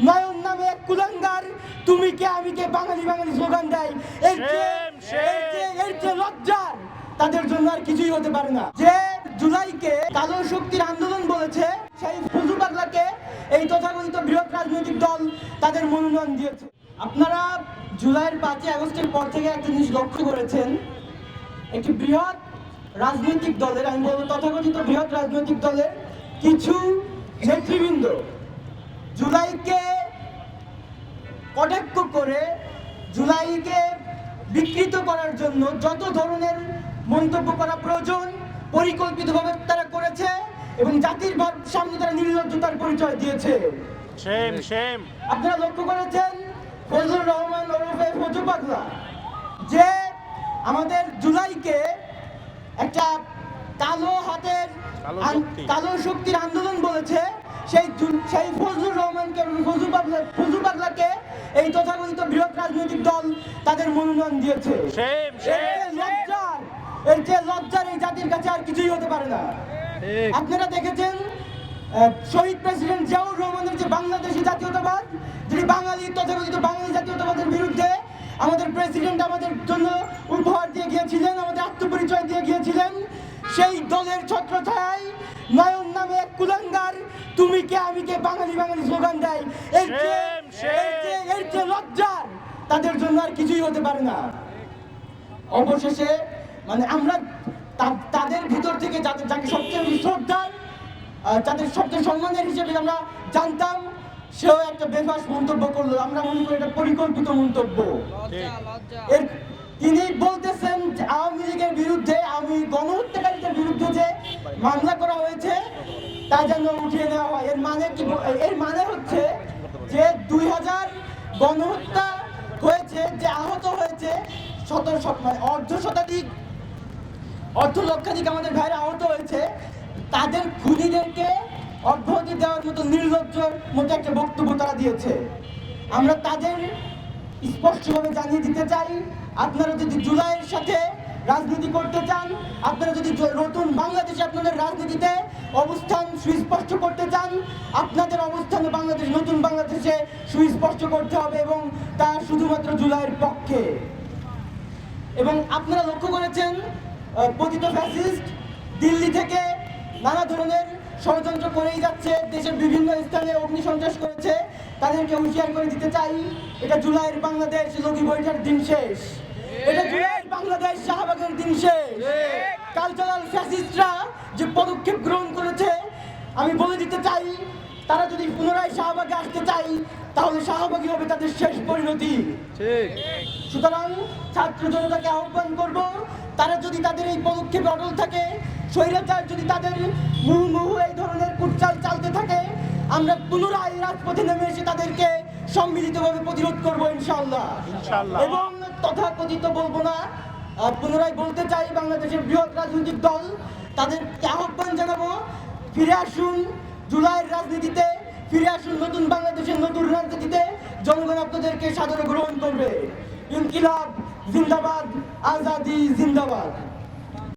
নয়ন নামে এক কুলাঙ্গার। তুমি কে? আমি কে? বাঙালি বাঙালি স্লোগান দেয়। এর. এর লজ্জার। তাদের জন্য আর কিছুই হতে পারে না। যে জুলাইকে কালো শক্তির আন্দোলন বলেছে সেই ফজু পাগলাকে এই তথাকথিত বৃহৎ রাজনৈতিক দল তাদের মনোনয়ন দিয়েছে। আপনারা জুলাইয়ের পাঁচই আগস্টের পর থেকে একটা জিনিস লক্ষ্য করেছেন। একটি বৃহৎ রাজনৈতিক দলের আমি বলব তথাকথিত বৃহৎ রাজনৈতিক দলের কিছু নেতৃবৃন্দ জুলাইকে কটাক্ষ করে জুলাইকে বিকৃত করার জন্য যত ধরনের মন্তব্য করা প্রয়োজন পরিকল্পিতভাবে তারা করেছে এবং জাতির সামনে তারা নির্লজ্জতার পরিচয় দিয়েছে। আপনারা লক্ষ্য করেছেন ফজলুর রহমান ওরফে ফজু পাগলা যে আমাদের জুলাইকে একটা কালো হাতের। কালো শক্তির আন্দোলন বলেছে। সেই সেই ফজলুর রহমানকে ফজু পাগলা ফজু পাগলাকে এই তথাকথিত বৃহৎ রাজনৈতিক দল তাদের মনোনয়ন দিয়েছে। লজ্জার এর চেয়ে লজ্জার এই জাতির কাছে আর কিছুই হতে পারে না। আপনারা দেখেছেন শহীদ প্রেসিডেন্ট জিয়াউর রহমানের যে বাংলাদেশি জাতীয়তাবাদ যিনি বাঙালি তথাকথিত বাঙালি জাতীয়তাবাদের বিরুদ্ধে আমাদের প্রেসিডেন্ট আমাদের জন্য উপহার দিয়ে গিয়েছিলেন আমাদের আত্মপরিচয় দিয়ে গিয়েছিলেন সেই দলের ছত্রছায়ায় নয়ন নামে এক কুলাঙ্গার তুমি কে? আমি কে? বাঙালি বাঙালি স্লোগান দেয়। এর চেয়ে. এর চেয়ে লজ্জার। তাদের জন্য আর কিছুই হতে পারে না। অবশেষে মানে আমরা তাদের ভিতর থেকে যাদের যাকে সবচেয়ে বেশি শ্রদ্ধার যাদের সবচেয়ে সম্মানের হিসেবে আমরা জানতাম সেও একটা বেফাস মন্তব্য করল। আমরা মনে করি এটা পরিকল্পিত মন্তব্য। তিনি বলতেছেন আওয়ামী লীগের বিরুদ্ধে আমি গণহত্যাকারীদের বিরুদ্ধে যে মামলা করা হয়েছে তা জন্য উঠিয়ে নেওয়া হয়। এর মানে কি এর মানে হচ্ছে যে দুই হাজার গণহত্যা হয়েছে, যে আহত হয়েছে শত মানে অর্ধ শতাধিক, অর্ধ লক্ষাধিক আমাদের ভাইরা আহত হয়েছে। তাদের খুনিদেরকে অব্যাহতি দেওয়ার মতো নির্লজ্জর মতো একটা বক্তব্য তারা দিয়েছে। আমরা তাদের স্পষ্টভাবে জানিয়ে দিতে চাই, আপনারা যদি জুলাইয়ের সাথে রাজনীতি করতে চান, আপনারা যদি নতুন বাংলাদেশে আপনাদের রাজনীতিতে অবস্থান সুস্পষ্ট করতে চান, আপনাদের অবস্থানে বাংলাদেশ, নতুন বাংলাদেশে সুস্পষ্ট করতে হবে এবং তা শুধুমাত্র জুলাইয়ের পক্ষে। এবং আপনারা লক্ষ্য করেছেন পতিত ফ্যাসিস্ট দিল্লি থেকে নানা ধরনের ষড়যন্ত্র করেই যাচ্ছে, দেশের বিভিন্ন স্থানে অগ্নিসন্ত্রাস করেছে, তাদেরকে হুঁশিয়ার করে দিতে চাই, এটা জুলাইয়ের বাংলাদেশ, লগি বইটার দিন শেষ। এটা বাংলাদেশ শেষ। কালচারাল ফ্যাসিস্টরা যে পদক্ষেপ গ্রহণ করেছে আমি বলে দিতে চাই তারা যদি পুনরায় শাহবাগে আসতে চাই তাহলে শাহবাগই হবে তাদের শেষ পরিণতি। সুতরাং ছাত্র জনতাকে আহ্বান করব তারা যদি তাদের এই পদক্ষেপে অটল থাকে স্বৈরাচার যদি তাদের মুহুমুহু এই ধরনের কুটচাল চালতে থাকে আমরা পুনরায় রাজপথে নেমে এসে তাদেরকে সম্মিলিতভাবে প্রতিরোধ করব ইনশাআল্লাহ। এবং তথাকথিত বলব না পুনরায় বলতে চাই বাংলাদেশের বৃহৎ রাজনৈতিক দল, তাদের আহ্বান জানাব? ফিরে আসুন জুলাইয়ের রাজনীতিতে, ফিরে আসুন নতুন বাংলাদেশের নতুন রাজনীতিতে, জনগণ আপনাদেরকে সাদরে গ্রহণ করবে। ইনকিলাব জিন্দাবাদ, আজাদি জিন্দাবাদ।